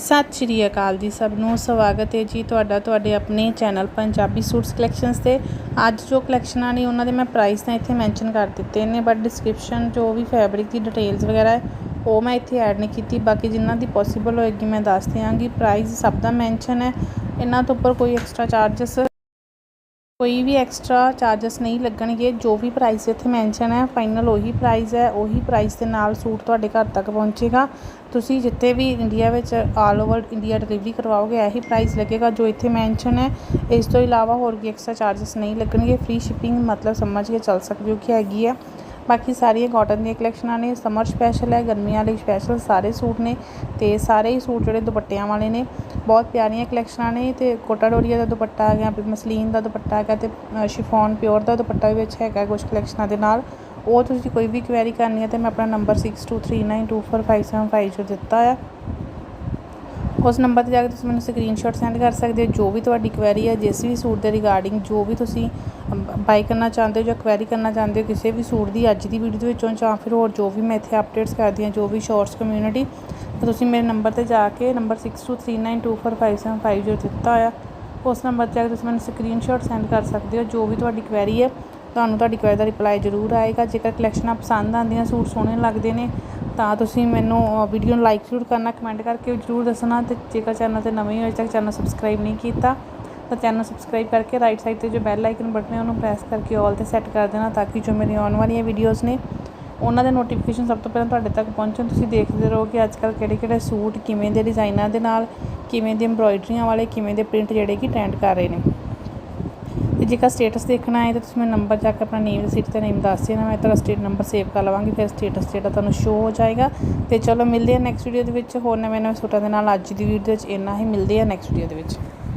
ਸਤਿ ਸ਼੍ਰੀ ਅਕਾਲ ਜੀ ਸਭ ਨੂੰ ਸਵਾਗਤ ਹੈ ਜੀ ਤੁਹਾਡਾ ਤੁਹਾਡੇ ਆਪਣੇ ਚੈਨਲ ਪੰਜਾਬੀ ਸੂਟਸ ਕਲੈਕਸ਼ਨਸ ਤੇ। ਅੱਜ ਜੋ ਕਲੈਕਸ਼ਨਾਂ ਨੇ, ਉਹਨਾਂ ਦੇ ਮੈਂ ਪ੍ਰਾਈਸ ਤਾਂ ਇੱਥੇ ਮੈਂਸ਼ਨ ਕਰ ਦਿੱਤੇ ਨੇ ਬਟ ਡਿਸਕ੍ਰਿਪਸ਼ਨ ਜੋ ਵੀ ਫੈਬਰਿਕ ਦੀ ਡਿਟੇਲਸ ਵਗੈਰਾ ਹੈ, ਉਹ ਮੈਂ ਇੱਥੇ ਐਡ ਨਹੀਂ ਕੀਤੀ। ਬਾਕੀ ਜਿਨ੍ਹਾਂ ਦੀ ਪੋਸੀਬਲ ਹੋਏਗੀ ਮੈਂ ਦੱਸ ਦਿਆਂਗੀ। ਪ੍ਰਾਈਸ ਸਭ ਦਾ ਮੈਂਸ਼ਨ ਹੈ। ਇਹਨਾਂ ਤੋਂ ਉੱਪਰ ਕੋਈ ਐਕਸਟਰਾ ਚਾਰजेस ਕੋਈ ਵੀ ਐਕਸਟਰਾ ਚਾਰजेस ਨਹੀਂ ਲੱਗਣਗੇ, ਜੋ ਵੀ ਪ੍ਰਾਈਸ ਇੱਥੇ ਮੈਂਸ਼ਨ ਹੈ ਫਾਈਨਲ ਉਹੀ ਪ੍ਰਾਈਸ ਹੈ, ਉਹੀ ਪ੍ਰਾਈਸ ਦੇ ਨਾਲ ਸੂਟ ਤੁਹਾਡੇ ਘਰ ਤੱਕ ਪਹੁੰਚੇਗਾ। ਤੁਸੀਂ ਜਿੱਥੇ ਵੀ ਇੰਡੀਆ ਵਿੱਚ ਆਲ ਓਵਰ ਇੰਡੀਆ ਡਿਲੀਵਰੀ ਕਰਵਾਓਗੇ, ਇਹੀ ਪ੍ਰਾਈਸ ਲੱਗੇਗਾ ਜੋ ਇੱਥੇ ਮੈਂਸ਼ਨ ਹੈ। ਇਸ ਤੋਂ ਇਲਾਵਾ ਹੋਰ ਵੀ ਐਕਸਟਰਾ ਚਾਰजेस ਨਹੀਂ ਲੱਗਣਗੇ ਫ੍ਰੀ ਸ਼ਿਪਿੰਗ ਮਤਲਬ ਸਮਝ ਕੇ ਚੱਲ ਸਕਦੇ ਹੋ ਕਿ ਹੈਗੀ ਹੈ। ਬਾਕੀ ਸਾਰੀਆਂ ਕਾਟਨ ਦੀਆਂ ਕਲੈਕਸ਼ਨਾਂ ਨੇ, ਸਮਰ ਸਪੈਸ਼ਲ ਹੈ, ਗਰਮੀਆਂ ਲਈ ਸਪੈਸ਼ਲ ਸਾਰੇ ਸੂਟ ਨੇ ਤੇ ਸਾਰੇ ਹੀ ਸੂਟ ਜਿਹੜੇ ਦੁਪੱਟਿਆਂ ਵਾਲੇ ਨੇ, ਬਹੁਤ ਪਿਆਰੀਆਂ ਕਲੈਕਸ਼ਨਾਂ ਨੇ ਤੇ ਕੋਟਾ ਡੋਰੀਆ ਦਾ ਦੁਪੱਟਾ ਆ ਗਿਆ ਮਸਲੀਨ ਦਾ ਦੁਪੱਟਾ ਹੈਗਾ ਤੇ ਸ਼ਿਫੋਨ ਪਿਓਰ ਦਾ ਦੁਪੱਟਾ ਵੀ ਵਿੱਚ ਹੈਗਾ ਕੁਝ ਕਲੈਕਸ਼ਨਾਂ ਦੇ ਨਾਲ। ਉਹ ਤੁਸੀਂ ਕੋਈ ਵੀ ਕੁਐਰੀ ਕਰਨੀ ਹੈ ਤੇ ਮੈਂ ਆਪਣਾ ਨੰਬਰ 6239245750 ਜੋ ਦਿੱਤਾ ਆ। ਉਸ ਨੰਬਰ ਤੇ ਜਾ ਕੇ ਤੁਸੀਂ ਮੈਨੂੰ ਸਕਰੀਨਸ਼ਾਟ ਸੈਂਡ ਕਰ ਸਕਦੇ ਹੋ, ਜੋ ਵੀ ਤੁਹਾਡੀ ਕੁਐਰੀ ਹੈ, ਜਿਸ ਵੀ ਸੂਟ ਦੇ ਰਿਗਾਰਡਿੰਗ ਜੋ ਵੀ ਤੁਸੀਂ ਬਾਈ ਕਰਨਾ ਚਾਹੁੰਦੇ ਹੋ ਜਾਂ ਕੁਐਰੀ ਕਰਨਾ ਚਾਹੁੰਦੇ ਹੋ ਕਿਸੇ ਵੀ ਸੂਟ ਦੀ ਅੱਜ ਦੀ ਵੀਡੀਓ ਦੇ ਵਿੱਚੋਂ ਜਾਂ ਫਿਰ ਹੋਰ ਜੋ ਵੀ ਮੈਂ ਇੱਥੇ ਅਪਡੇਟਸ ਕਰਦੀ ਹਾਂ, ਜੋ ਵੀ ਸ਼ਾਰਟਸ ਕਮਿਊਨਿਟੀ ਤਾਂ ਤੁਸੀਂ ਮੇਰੇ ਨੰਬਰ ਤੇ ਜਾ ਕੇ ਨੰਬਰ 6239245750 ਜੋ ਦਿੱਤਾ ਹੋਇਆ, ਉਸ ਨੰਬਰ ਤੇ ਜਾ ਕੇ ਤੁਸੀਂ ਮੈਨੂੰ ਸਕਰੀਨਸ਼ਾਟ ਸੈਂਡ ਕਰ ਸਕਦੇ ਹੋ, ਜੋ ਵੀ ਤੁਹਾਡੀ ਕੁਐਰੀ ਹੈ, ਤੁਹਾਨੂੰ ਤੁਹਾਡੀ ਕੁਐਰੀ ਦਾ ਰਿਪਲਾਈ ਜ਼ਰੂਰ ਆਏਗਾ, ਜੇਕਰ ਕਲੈਕਸ਼ਨਾਂ ਪਸੰਦ ਆਉਂਦੀਆਂ, ਸੂਟ ਸੋਹਣੇ ਲੱਗਦੇ ਨੇ ਤਾਂ ਤੁਸੀਂ ਮੈਨੂੰ ਵੀਡੀਓ ਨੂੰ ਲਾਈਕ ਜ਼ਰੂਰ ਕਰਨਾ ਕਮੈਂਟ ਕਰਕੇ ਜ਼ਰੂਰ ਦੱਸਣਾ ਤੇ ਜੇਕਰ ਚੈਨਲ ਤੇ ਨਵੇਂ ਹੋ ਅਜੇ ਤੱਕ ਚੈਨਲ ਸਬਸਕ੍ਰਾਈਬ ਨਹੀਂ ਕੀਤਾ, ਤਾਂ ਚੈਨਲ ਸਬਸਕ੍ਰਾਈਬ ਕਰਕੇ ਰਾਈਟ ਸਾਈਡ ਤੇ ਜੋ ਬੈਲ ਆਈਕਨ ਬਟਨ ਹੈ ਉਹਨੂੰ ਪ੍ਰੈਸ ਕਰਕੇ ਆਲ ਤੇ ਸੈੱਟ ਕਰ ਦੇਣਾ ਤਾਂ ਕਿ ਜੋ ਮੇਰੀ ਆਉਣ ਵਾਲੀਆਂ ਵੀਡੀਓਜ਼ ਨੇ, ਉਹਨਾਂ ਦੇ ਨੋਟੀਫਿਕੇਸ਼ਨ ਸਭ ਤੋਂ ਪਹਿਲਾਂ ਤੁਹਾਡੇ ਤੱਕ ਪਹੁੰਚਣ। ਤੁਸੀਂ ਦੇਖਦੇ ਰਹੋ ਕਿ ਅੱਜ ਕੱਲ੍ਹ ਕਿਹੜੇ ਕਿਹੜੇ ਸੂਟ ਕਿਵੇਂ ਦੇ ਡਿਜ਼ਾਈਨਾਂ ਦੇ ਨਾਲ, ਕਿਵੇਂ ਦੇ ਐਮਬ੍ਰੋਇਡਰੀਆਂ ਵਾਲੇ, ਕਿਵੇਂ ਦੇ ਪ੍ਰਿੰਟ ਜਿਹੜੇ ਕਿ ਟ੍ਰੈਂਡ ਕਰ ਰਹੇ ਨੇ। ਜੇਕਰ ਸਟੇਟਸ ਦੇਖਣਾ ਹੈ ਤਾਂ ਤੁਸੀਂ ਮੈਨੂੰ ਨੰਬਰ ਜਾ ਕੇ ਆਪਣਾ ਨੇਮ ਸਿਟੀ ਤੇ ਨੇਮ ਦੱਸ ਦੇਣਾ, ਮੈਂ ਤੁਹਾਡਾ ਸਟੇਟ ਨੰਬਰ ਸੇਵ ਕਰ ਲਵਾਂਗੀ, ਫਿਰ ਸਟੇਟਸ ਜਿਹੜਾ ਤੁਹਾਨੂੰ ਸ਼ੋ ਹੋ ਜਾਏਗਾ। ਤੇ ਚਲੋ ਮਿਲਦੇ ਆ ਨੈਕਸਟ ਵੀਡੀਓ ਦੇ ਵਿੱਚ, ਹੋਰ ਨਵੇਂ ਨਵੇਂ ਸੂਟਾਂ ਦੇ ਨਾਲ ਅੱਜ ਦੀ ਵੀਡੀਓ ਵਿੱਚ ਇੰਨਾ ਹੀ, ਮਿਲਦੇ ਆ ਨੈਕਸਟ ਵੀਡੀਓ ਦੇ ਵਿੱਚ।